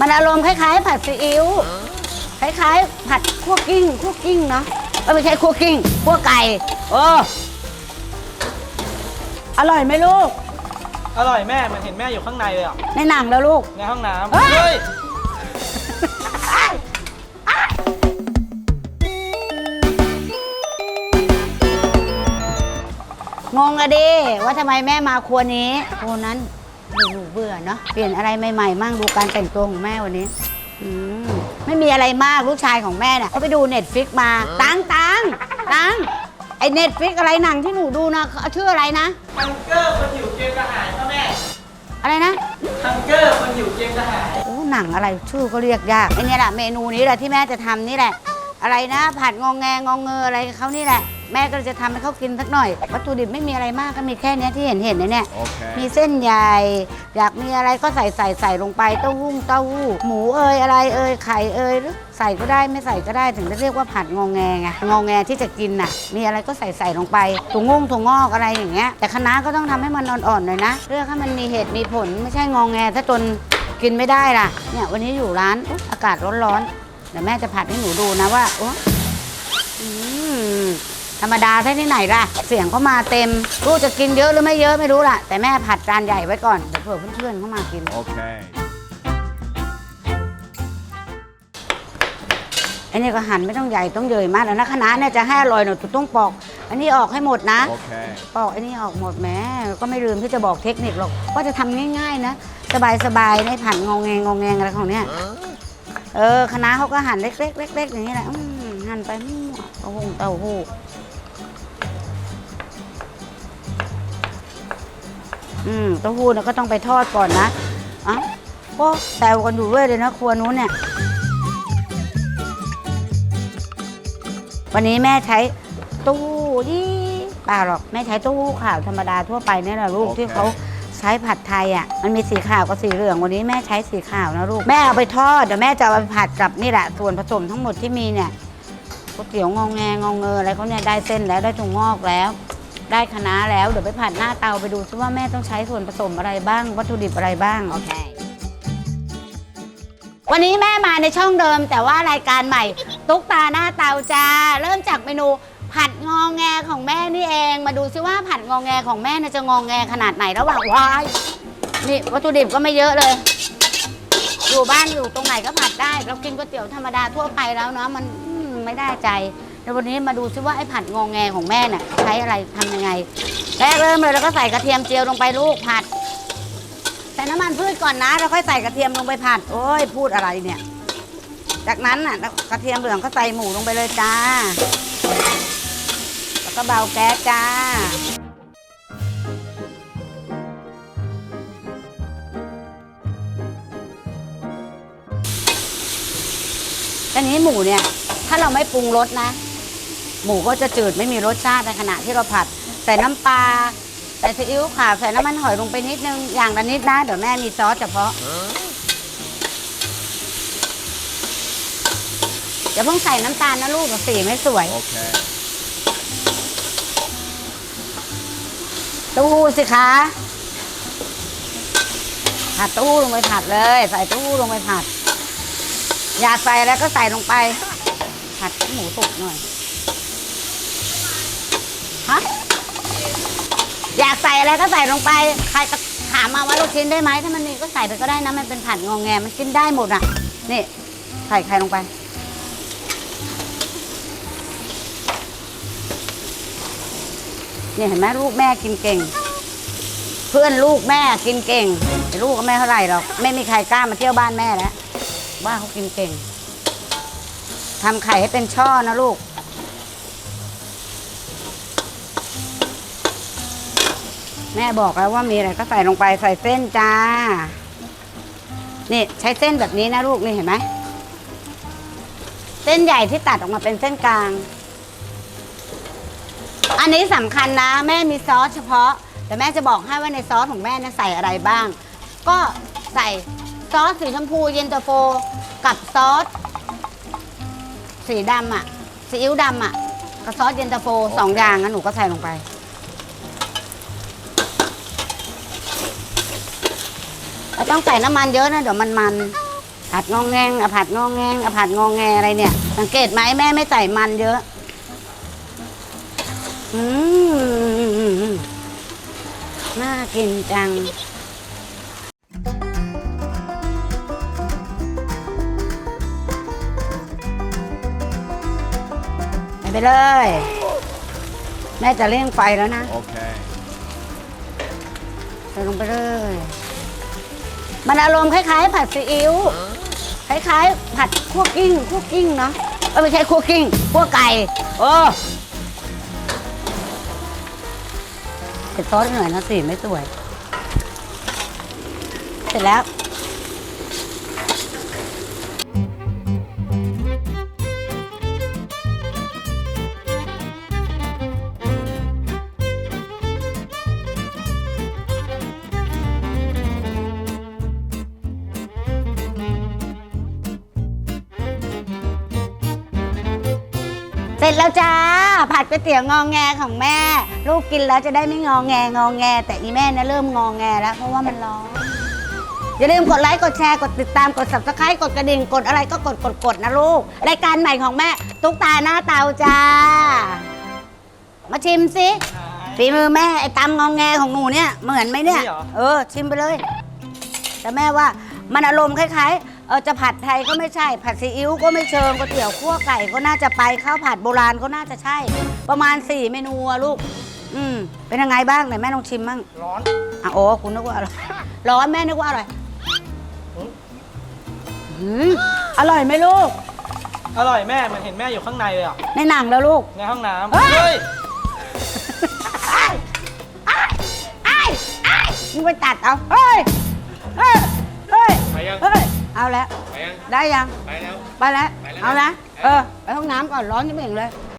มันอารมณ์คล้ายๆ ผัดซีอิ๊วคล้ายๆ ผัดคั่วกิ้งคั่วกิ้งเนาะเออไม่ใช่คั่วกิ้งคั่วไก่โอ้อร่อยไหมลูก อร่อยแม่ มันเห็นแม่อยู่ข้างในเลยอะ ในหนังแล้วลูก ในห้องน้ำเฮ้ยเฮ้ยงงอะดิว่าทำไมแม่มาครัวนี้ครัวนั้นดู หนูเบื่อเนาะเปลี่ยนอะไรใหม่ๆมั่งดูการแต่งตัวของแม่วันนี้อืมไม่มีอะไรมากลูกชายของแม่น่ะเขาไปดูเน็ตฟิกมา ตังตังตังไอเน็ตฟิกอะไรหนังที่หนูดูนะเขาชื่ออะไรนะฮังเกอร์คนอยู่เกมทหารพ่อแม่ อะไรนะฮังเกอร์คนอยู่เกมทหาร โอ้หนังอะไรชื่อก็เรียกยากไอเนี่ยแหละเมนูนี้แหละที่แม่จะทำนี่แหละ อะไรนะ ผัดงองแงงองเงออะไรเขานี่แหละ แม่ก็จะทำให้เขากินสักหน่อย วัตถุดิบไม่มีอะไรมากก็มีแค่เนี้ยที่เห็นเห็นๆเนี่ย Okay. มีเส้นใหญ่ อยากมีอะไรก็ใส่ใส่ใส่ลงไปเต้าหู้เต้าหู้หมูเอยอะไรเอยไข่เอยหรือใส่ก็ได้ไม่ใส่ก็ได้ถึงจะเรียกว่าผัดงองแงไงงองแงที่จะกินน่ะ มีอะไรก็ใส่ใส่ลงไปถั่วงงถั่วงอกอะไรอย่างเงี้ยแต่คะน้าก็ต้องทำให้มันอ่อนๆหน่อยนะเลือกให้มันมีเหตุมีผลไม่ใช่งองแงถ้าจนกินไม่ได้ล่ะเนี่ยวันนี้อยู่ร้านอุ๊ยอากาศร้อนๆเดี๋ยวแม่จะผัดให้หนูดูนะว่าโอ้อืม ธรรมดาใช่ที่ไหนล่ะ เสียงเขามาเต็มรู้จะกินเยอะหรือไม่เยอะไม่รู้ล่ะ แต่แม่ผัดจานใหญ่ไว้ก่อนเดี๋ยวเผื่อเพื่อนๆเขามากิน Okay. อันนี้ก็หั่นไม่ต้องใหญ่ต้องเยยมากแล้วนะคณะน้าเนี่ยจะให้อร่อยหน่อยต้องปอก อันนี้ออกให้หมดนะ Okay. ปอกอันนี้ออกหมดแหม้ก็ไม่ลืมที่จะบอกเทคนิคหรอกว่าจะทำง่ายๆนะ สบายๆในผัดงองแงงองแงงอะไรของเนี้ยเออคณะน้าเขาก็หั่นเล็กๆเล็กๆอย่างนี้แหละอืมหั่นไปมั่วเต้าหู้เต้าหู้ อืมเต้าหู้เนี่ยก็ต้องไปทอดก่อนนะเอ้าก็แซวกันอยู่เรื่อยเลยนะครัวนู้นเนี่ย วันนี้แม่ใช้เตู้ยี่เปล่าหรอกแม่ใช้เตู้ขาวธรรมดาทั่วไปเนี่ยแหละลูกโอเค ที่เขาใช้ผัดไทยอะมันมีสีขาวกับสีเหลืองวันนี้แม่ใช้สีขาวนะลูกแม่เอาไปทอดเดี๋ยวแม่จะเอาไปผัดกับนี่แหละส่วนผสมทั้งหมดที่มีเนี่ยก๋วยเตี๋ยวงองแงงองเงออะไรเขาเนี่ยได้เส้นแล้วได้ถั่วงอกแล้ว ได้คะน้าแล้วเดี๋ยวไปผัดหน้าเตาไปดูซิว่าแม่ต้องใช้ส่วนผสมอะไรบ้าง วัตถุดิบอะไรบ้าง โอเค วันนี้แม่มาในช่องเดิม แต่ว่ารายการใหม่ ตุ๊กตาหน้าเตาจ้าเริ่มจากเมนูผัดงองแงของแม่นี่เอง มาดูซิว่าผัดงองแงของแม่เนี่ยจะงองแงขนาดไหนระหว่างวายนี่วัตถุดิบก็ไม่เยอะเลย อยู่บ้านอยู่ตรงไหนก็ผัดได้ เรากินก๋วยเตี๋ยวธรรมดาทั่วไปแล้วเนาะมันอืมไม่ได้ใจ เดี๋ยววันนี้มาดูซิว่าไอ้ผัดงองแงของแม่เนี่ยใช้อะไรทำยังไงแรกเริ่มเลยแล้วก็ใส่กระเทียมเจียวลงไปลูกผัดใส่น้ำมันพืชก่อนนะแล้วค่อยใส่กระเทียมลงไปผัด โอ้ยพูดอะไรเนี่ย จากนั้นน่ะกระเทียมเหลืองก็ใส่หมูลงไปเลยจ้า แล้วก็เบาแก๊สจ้าตอนนี้หมูเนี่ย ถ้าเราไม่ปรุงรสนะ หมูก็จะจืดไม่มีรสชาติในขณะที่เราผัด ใส่น้ำปลาใส่ซีอิ๊วขาวใส่น้ำมันหอยลงไปนิดนึงอย่างละนิดนะเดี๋ยวแม่มีซอสเฉพาะอย่าเพิ่งใส่น้ำตาลนะลูกเดี๋ยวสีไม่สวย Okay. เตู้หู้สิคะผัดเตู้หู้ลงไปผัดเลย ใส่เตู้หู้ลงไปผัด อยากใส่อะไรก็ใส่ลงไป ผัดให้หมูสุกหน่อย ฮะอยากใส่อะไรก็ใส่ลงไป ใครถามมาว่าลูกชิ้นได้ไหมถ้ามันมีก็ใส่ไปก็ได้นะ มันเป็นผัดงองแงมันกินได้หมดอะ นี่ ใส่ไข่ลงไปเนี่ยเห็นไหมลูกแม่กินเก่ง เพื่อนลูกแม่กินเก่งลูกก็ไม่เท่าไหร่หรอก ไม่มีใครกล้ามาเที่ยวบ้านแม่แล้วว่าเขากินเก่งทำไข่ให้เป็นช่อนะลูก แม่บอกแล้วว่ามีอะไรก็ใส่ลงไปใส่เส้นจ้า นี่ใช้เส้นแบบนี้นะลูกนี่เห็นไหม เส้นใหญ่ที่ตัดออกมาเป็นเส้นกลาง อันนี้สำคัญนะ แม่มีซอสเฉพาะ แต่แม่จะบอกให้ว่าในซอสของแม่เนี่ยใส่อะไรบ้าง ก็ใส่ซอสสีชมพูเย็นตาโฟกับซอสสีดำอะซีอิ๊วดำอะกับซอสเย็นตาโฟสองอย่างนะหนูก็ใส่ลงไป แล้วต้องใส่น้ำมันเยอะนะเดี๋ยวมันมันผัดงองแงงอะผัดงองแงงอะผัดงองแงอะไรเนี่ย สังเกตไหมแม่ไม่ใส่มันเยอะ อืมน่ากินจังไปไปเลย แม่จะเร่งไฟแล้วนะ Okay. ใส่ลงไปเลย มันอารมณ์คล้ายๆ ผัดซีอิ๊วคล้ายๆ ผัดคั่วกิ้งคั่วกิ้งเนาะเออไม่ใช่คั่วกิ้งคั่วไก่โอ้เสร็จซอสหน่อยนะสีไม่สวย เสร็จแล้ว เสร็จแล้วจ้า ผัดก๋วยเตี๋ยวงองแงของแม่ ลูกกินแล้วจะได้ไม่งองแงงองแง แต่อีแม่เนี่ยเริ่มงองแงแล้ว เพราะว่ามันร้อนอย่าลืมกดไลค์กดแชร์กดติดตามกด subscribe กดกระดิ่งกดอะไรก็กดกดกดนะลูก รายการใหม่ของแม่ ตุ๊กตาหน้าเตาจ้า มาชิมสิฝีมือแม่ไอ้ตำงองแงของหนูเนี่ยเหมือนไหมเนี่ย นี่เหรอ เออชิมไปเลย แต่แม่ว่ามันอารมณ์คล้ายๆ เออจะผัดไทยก็ไม่ใช่ ผัดซีอิ๊วก็ไม่เชิงก๋วยเตี๋ยวคั่วไก่ก็น่าจะไปข้าวผัดโบราณก็น่าจะใช่ ประมาณ4เมนูอะลูก อืมเป็นยังไงบ้างไหนแม่ลองชิมบ้างร้อนอะโอ้คุณนึกว่าอร่อยร้อนแม่นึกว่าอร่อยอืมอืมอร่อยไหมลูก อร่อยแม่เหมันเห็นแม่อยู่ข้างในเลยอะในหนังแล้วลูก ในห้องน้ำเฮ้ยเฮ้ยไอ้ไอ้ไอ้ไอ้มึงไปตัดเอาเฮ้ยเฮ้ยเฮ้ย ไปยัง เฮ้ย เอาแล้ว ไปยัง ได้ยัง ไปแล้ว ไปแล้ว ไปแล้วเอานะละเออ ไปห้องน้ำก่อนร้อนจะเบ่งเลย